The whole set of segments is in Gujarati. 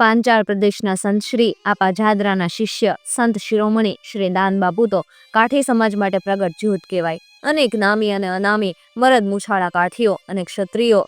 પાંચાળ પ્રદેશના સંત શ્રી આપા જાદરાના શિષ્ય સંત શિરોમણી શ્રી દાનબાપુ તો કાઠી સમાજ માટે પ્રગટ જૂથ કહેવાય. અનેક નામી અને અનામી મરદ મુછાળા કાઠીઓ અને ક્ષત્રિયો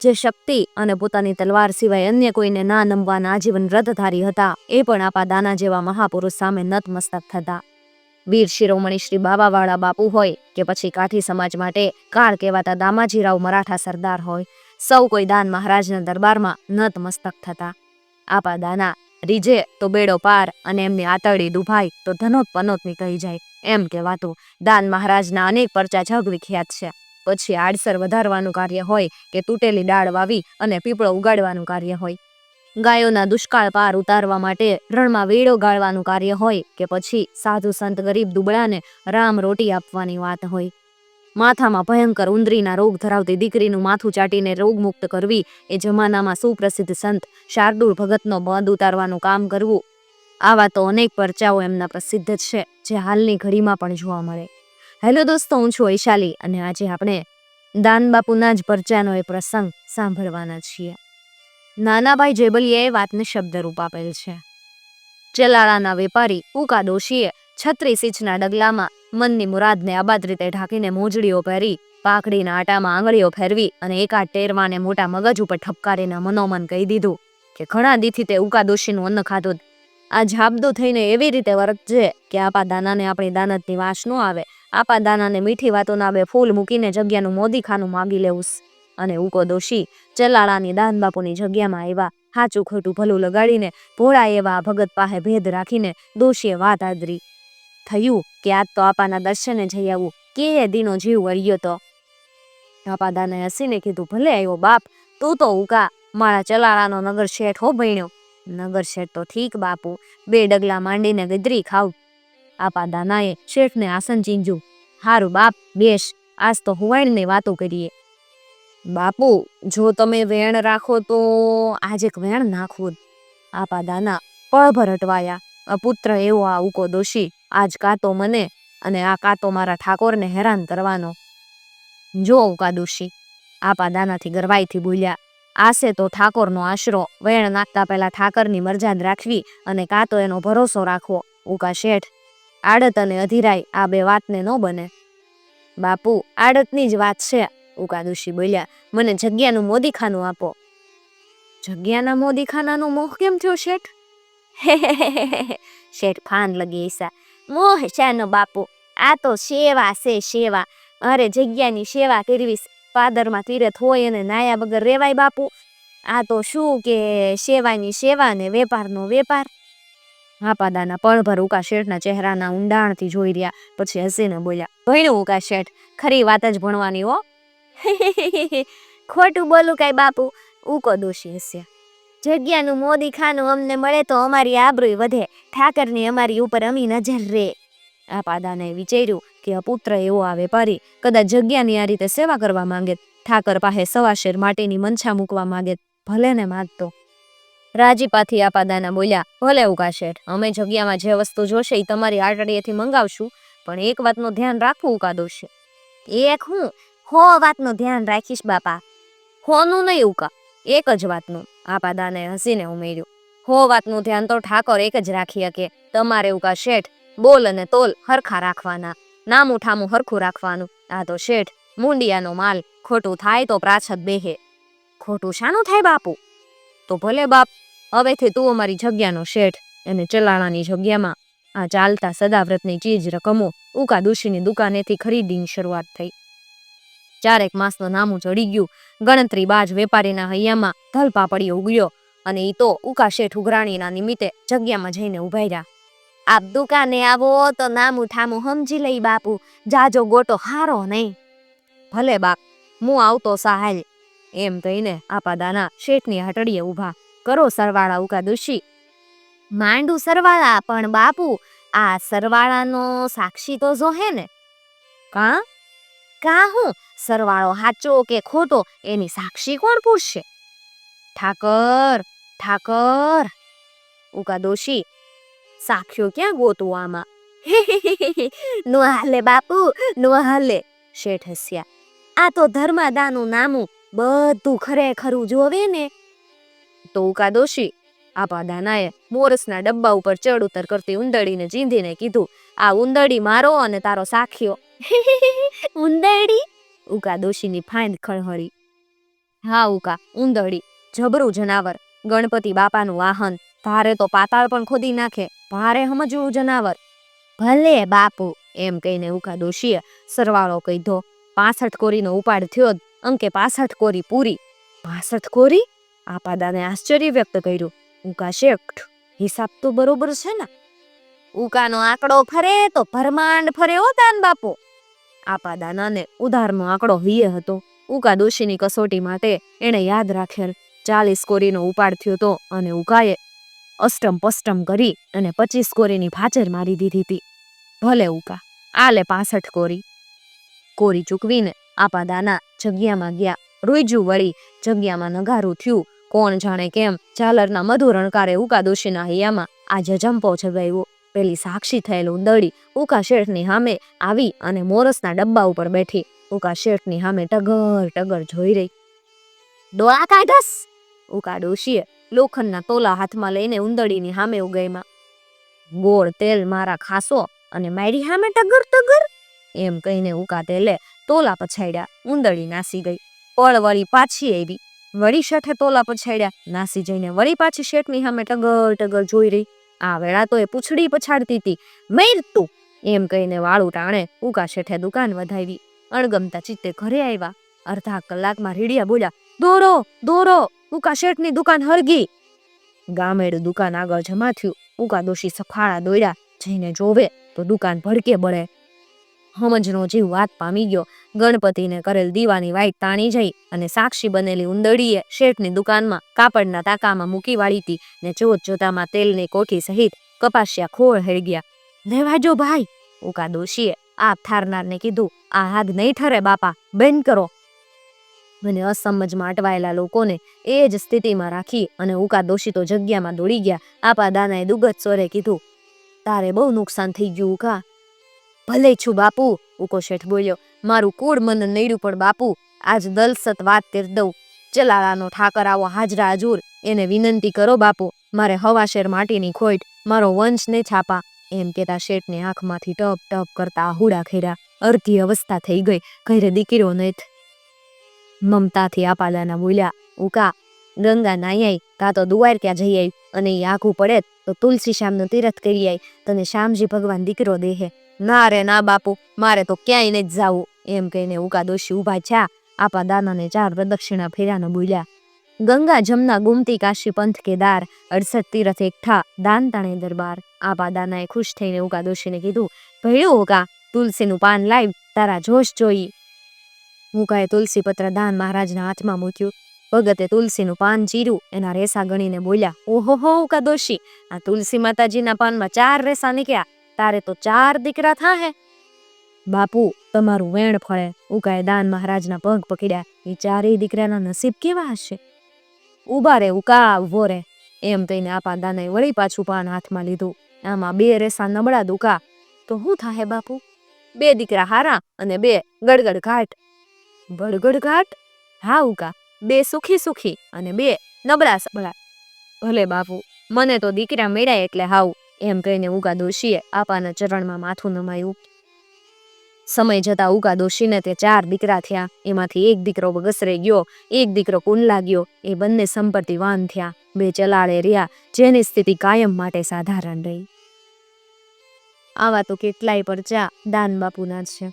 જે શક્તિ અને પોતાની તલવાર સિવાય અન્ય કોઈને ના નમવાના આજીવન વ્રતધારી હતા, એ પણ આપા દાના જેવા મહાપુરુષ સામે નતમસ્તક થતા. વીર શિરોમણી શ્રી બાબાવાળા બાપુ હોય કે પછી કાઠી સમાજ માટે કાળ કહેવાતા દામાજીરાવ મરાઠા સરદાર હોય, સૌ કોઈ દાન મહારાજના દરબારમાં નતમસ્તક થતા. આપા દાના, રીજે તો બેડો પાર અને એમની આતરડી દુભાઈ તો ધનોત પનોતની કહી જાય. એમ કહેવાતું, દાન મહારાજના અનેક પરચા જગ વિખ્યાત છે. પછી આડસર વધારવાનું કાર્ય હોય કે તૂટેલી ડાળ વાવી અને પીપળો ઉગાડવાનું કાર્ય હોય. ગાયોના દુષ્કાળ પાર ઉતારવા માટે રણમાં વેડો ગાળવાનું કાર્ય હોય કે પછી સાધુ સંત ગરીબ દુબળાને રામ રોટી આપવાની વાત હોય. માથામાં ભયંકર ઉંદરીના રોગ ધરાવતી દીકરીનું માથું ચાટીને રોગમુક્ત કરવી એ જમાનામાં સુપ્રસિદ્ધ સંત શાર્દુલ ભગતનો બંધ ઉતારવાનું કામ કરવું. આવા તો અનેક પરચાઓ એમના પ્રસિદ્ધ છે, જે હાલની ઘડીમાં પણ જોવા મળે. હેલો દોસ્તો, હું છું વૈશાલી અને આજે આપણે દાનબાપુના જ પરચાનો એ પ્રસંગ સાંભળવાના છીએ. નાનાભાઈ જેબલિયાએ વાતને શબ્દરૂપ આપેલ છે. ચલાળાના વેપારી ઉકા દોશીએ છત્રીસ ઇંચના ડગલામાં મનની મુરાદને આબાદ રીતે ઢાંકીને મોજડીઓ પહેરી પાકડીના આટામાં આંગળીઓ ફેરવી અને એકાદ ટેરવાને મોટા મગજ ઉપર ઠપકારીને મનોમન કહી દીધું કે ઘણા દીથી તે ઉકા દોશીનું અન્ન ખાધું. આ જાબદો થઈને એવી રીતે વર્તજે કે આપા દાનાને આપણી દાનતની વાસ ન આવે. આપા દાનાને મીઠી વાતોના બે ફૂલ મૂકીને જગ્યાનું મોદી ખાનું માગી લેવું અને ઉકો દોશી ચલાળાની દાન બાપુની જગ્યામાં આવ્યા હાચું ખોટું ભલું લગાડીને ભોળા એવા ભગત પાસે ભેદ રાખીને દોશીએ વાત આદરી. થયું કે આજ તો આપાના દર્શને જઈ આવું. કે દીનો જીવ વળ્યો તો? આપા દાને હસીને કીધું, ભલે આવ્યો બાપ, તું તો ઉકા મારા ચલાળાનો નગર શેઠ હો ભણ્યો. નગર શેઠ તો ઠીક બાપુ. બે ડગલા માંડીને ગદરી ખાવ આપા દાનાએ શેઠને આસન ચીંજ્યું. હારું બાપ, બેસ. આજ તો હુવાઈણની વાતો કરીએ. બાપુ, જો તમે વેણ રાખો તો આજે એક વેણ નાખવું. આપા દાના પળભર અટવાયા. પુત્ર એવો આ ઉકો દોશી. આજ કાતો મને અને આ કાતો મારા ઠાકોરને હેરાન કરવાનો. જો ઉકાદુષી આપા દાનાથી ગરવાઈથી બોલ્યા આસે તો ઠાકોરનો આશરો વેણ નાખતા પહેલા ઠાકરની મરજાદ રાખવી અને કાં તો એનો ભરોસો રાખવો. ઉકા શેઠ, આડત અને અધિરાય આ બે વાતને ન બને. બાપુ, આડતની જ વાત છે ઉકાદુશી બોલ્યા. મને જગ્યાનું મોદીખાનું આપો. જગ્યાના મોદીખાનાનો મોહ કેમ થયો શેઠ? શેઠ ફાન લગી ઈસા. મોહ શાનો બાપુ. આ તો સેવા છે સેવા. અરે જગ્યાની સેવા કરવી પાદરમાં તીરથ હોય અને નાયા વગર રેવાય બાપુ. આ તો શું કે સેવાની સેવા ને વેપારનો વેપાર? હાપાદાના પળભર ઉકા શેઠના ચહેરાના ઊંડાણથી જોઈ રહ્યા, પછી હસીને બોલ્યા, ભણ્યું ઉકા શેઠ? ખરી વાત જ ભણવાની હો. ખોટું બોલું કાંઈ બાપુ? ઉકો દોષી હસ્યા જગ્યાનું મોદી ખાનું અમને મળે તો અમારી આબરૂ વધે. ઠાકરની અમારી ઉપર અમી નજર રે. આ પાદાને વિચાર્યું કે અપુત્ર એવો આ વેપારી કદાચ જગ્યાની આ રીતે સેવા કરવા માંગે. ઠાકર પાસે સવા શેર માટેની મનછા મૂકવા માંગે. ભલે ને માગતો. રાજીપાથી આ પાદાના બોલ્યા, ભલે ઉકા શેઠ, અમે જગ્યામાં જે વસ્તુ જોશે એ તમારી આટડીએથી મંગાવશું, પણ એક વાતનું ધ્યાન રાખવું ઉકા દોશે એક હું? હો વાતનું ધ્યાન રાખીશ બાપા. હોનું નહીં ઉકા એક જ વાતનું. આ પાદાને હસીને ઉમેર્યું, હો વાતનું ધ્યાન તો ઠાકોર એક જ રાખી શકે તમારે ઉકા શેઠ બોલ અને તોલ હરખા રાખવાના. નામું ઠામું હરખું રાખવાનું. આ તો શેઠ મુંડિયાનો માલ. ખોટું થાય તો પ્રાછત બેહે. ખોટું શાનું થાય બાપુ? તો ભલે બાપ, હવેથી તું અમારી જગ્યાનો શેઠ અને ચલાણાની જગ્યામાં. આ ચાલતા સદાવ્રતની ચીજ રકમો ઉકા દુશીની દુકાનેથી ખરીદીની શરૂઆત થઈ. ચારેક માસનું નામું ચડી ગયું. ગણતરી બાજ વેપારીના હૈયામાં ધલપાપડી ઉગડ્યો અને ઈ તો ઉકા શેઠ ઉઘરાણીના નિમિત્તે જગ્યામાં જઈને ઊભા રહ્યા. આપ દુકાને આવો તો નામું ઠામું સમજી લઈ બાપુ, જાજો ગોટો હારો નહીં. ભલે બાપ હું આવતો સહાય એમ કહીને આપા દાના શેઠની હટડીએ ઊભા. કરો સરવાળા ઉકા દુષી માંડું સરવાળા પણ બાપુ, આ સરવાળાનો સાક્ષી તો જોહે ને. કા? કા હું સરવાળો સાચો કે ખોટો, એની સાક્ષી કોણ પૂછશે? ઠાકર ઠાકર. ઉકા દોશી સાખ્યો ક્યાં ગોતું આમાં? નો હાલે બાપુ, નો હાલે, શેઠ હસ્યા. આ તો ધર્માદાનું નામું બધું ખરેખરું જોવે ને. તો ઉકા દોશી આપા દાનાએ મોરસના ડબ્બા ઉપર ચડ ઉતર કરતી ઉંદડીને ચીંધીને કીધું, આ ઉંદડી મારો અને તારો સાખ્યો ઉંદરડી? ઉકા દોશીની ફાંદ ખળહળી. હા ઉકા ઉંદરડી. જબરું જનાવર. ગણપતિ બાપાનું વાહન. ભારે તો પાતાળ પણ ખોદી નાખે. ભારે સમજવું જનાવર. ભલે બાપુ, એમ કહીને ઉકા દોશીએ સરવાળો કીધો. પાસઠ કોરીનો ઉપાડ થયો અંકે પાસઠ કોરી પૂરી. પાસઠ કોરી? આપાદાને આશ્ચર્ય વ્યક્ત કર્યું. ઉકા શેઠ, હિસાબ તો બરોબર છે ને? ઉકાનો આંકડો ફરે તો ભરમાંડ ફરે હો દાન બાપુ. આપાદાનાને ઉધારનો આંકડો વીએ હતો. ઉકા દોશીની કસોટી માટે એણે યાદ રાખેલ ચાલીસ કોરીનો ઉપાડ થયો હતો અને ઉકાએ અષ્ટમ પષ્ટમ કરી અને પચીસ કોરીની ભાચર મારી દીધી હતી ભલે ઉકા, આલે પાસઠ કોરી. કોરી ચૂકવીને આપા દાના જગ્યામાં ગયા. રોઈજુ વળી જગ્યામાં નગારું થયું. કોણ જાણે કેમ ઝાલરના મધુર રણકારે ઉકા દોશીના હૈયામાં આ જજંપો છગાવ્યો પેલી સાક્ષી થયેલ ઉંદરડી ઉકા શેઠની સામે આવી અને મોરસના ડબ્બા ઉપર બેઠી. ઉકા શેઠની સામે ટગર ટગર જોઈ રહી. ડોળા કાઢસ! ઉકા ડોશીએ લોખંડના તોલા હાથમાં લઈને ઉંદરડીની સામે ઉગાઈમાં ગોળ તેલ મારા ખાસો અને મારી સામે ટગર ટગર! એમ કહીને ઉકા તેલે તોલા પછાડ્યા ઉંદરડી નાસી ગઈ. પળ વળી પાછી આવી. વળી શેઠે તોલા પછાડ્યા, નાસી જઈને વળી પાછી શેઠની સામે ટગર ટગર જોઈ રહી. આ વેળા તો એ પૂછડી પછાડતી હતી મેર તું! એમ કહીને વાળું ટાણે ઉકા શેઠે દુકાન વધાવી. અણગમતા ચિત્તે ઘરે આવ્યા. અડધા કલાકમાં રીડિયા બોલ્યા, દોરો દોરો ઉકા શેઠની દુકાન હરગી. ગામેડું દુકાન આગળ જમા થયું. ઉકા દોશી સખાળા દોડ્યા જઈને જોવે તો દુકાન ભડકે બળે. હમજનો જીવ વાત પામી ગયો. ગણપતિને કરેલ દીવાની વાઈટ તાણી જઈ અને સાક્ષી બનેલી ઉંદડીએ શેઠની દુકાનમાં કાપડના તાકામાં મૂકી વાળીતી ને જોત જોતામાં તેલની કોઠી સહિત કપાસિયા ખોળ હેળગ્યા લેવાજો ભાઈ, ઉકા દોશીએ. આપ થારનારને કીધું, આ હાથ નહીં ઠરે બાપા, બેન કરો. મને અસમજમાં અટવાયેલા લોકોને એ જ સ્થિતિમાં રાખી અને ઉકા દોશી તો જગ્યામાં દોડી ગયા. આપા દાનાએ દુગત સોરે કીધું, તારે બહુ નુકસાન થઈ ગયું ઉકા. ભલે છું બાપુ, ઉકો શેઠ બોલ્યો. મારું કુળ મન નડ્યું પણ બાપુ, આજ દલસત વાત તીર દઉં. ચલાલાનો ઠાકર આવો હાજરા હજુર, એને વિનંતી કરો બાપુ, મારે હવાશેર માટીની ખોટ, મારો વંશ ને છાપા. એમ કેતા શેઠની આંખમાંથી ટપ ટપ કરતા આહુડા ખેરા. અર્ધી અવસ્થા થઈ ગઈ, ઘરે દીકરો નથ. મમતાથી આપાલાના બોલ્યા, ઉકા, ગંગા નાઈ આઈ કાં તો દુવાર ક્યાં જઈ આવી અને એ આઘું પડે તો તુલસી શ્યામનું તીરથ કરી આવી તને શ્યામજી ભગવાન દીકરો દેહે. ના રે ના બાપુ, મારે તો ક્યાંય નહીં જવું. એમ કહીને ઉકા દોશી ઊભા છા આપા દાનાને ચાર પ્રદક્ષિણા ફેર્યાનો બોલ્યા. ગંગા જમના ગુમતી કાશી પંથ કેદાર અડસઠ તીરથ એકઠા દાન તાણે દરબાર. આપા દાનાએ ખુશ થઈને ઉકા દોશીને કીધું ભયું ઉકા તુલસીનું પાન લાવી તારા જોશ જોઈ. ઉકાએ તુલસી પત્ર દાન મહારાજના હાથમાં મૂક્યું. ભગતે તુલસીનું પાન ચીર્યું, એના રેસા ગણીને બોલ્યા, ઓહો હો ઉકા દોશી, આ તુલસી માતાજીના પાનમાં ચાર રેસા નીકળ્યા તારે તો ચાર દીકરા થાહે. બાપુ, તમારું વેણ ફળે. ઉકાએ દાન મહારાજના પગ પકડ્યા. એ ચારેય દીકરાના નસીબ કેવા હશે? ઊભા રે ઉકા ઊભો રે. એમ થઈને આપા દાનાએ વળી પાછું પાન હાથમાં લીધું. આમાં બે રેસા નબળા દુકા. તો શું થાહે બાપુ? બે દીકરા હારા અને બે ગડગડ ઘાટ. ગડગડ ઘાટ? હા ઉકા. બે સુખી સુખી અને બે નબળા સબળા. ભલે બાપુ, મને તો દીકરા મેળાય એટલે હાવ. એમ કહીને ઉગા દોશીએ આપાના ચરણમાં માથું નમાયું. સમય જતા ઉગા દોશીને તે ચાર દીકરા થયા. એમાંથી એક દીકરો બગસરે ગયો, એક દીકરો કુંડલા ગયો. એ બંને સંપત્તિવાન થયા. બે ચલાળે રહ્યા, જેની સ્થિતિ કાયમ માટે સાધારણ રહી. આવા તો કેટલાય પરચા દાન બાપુના છે.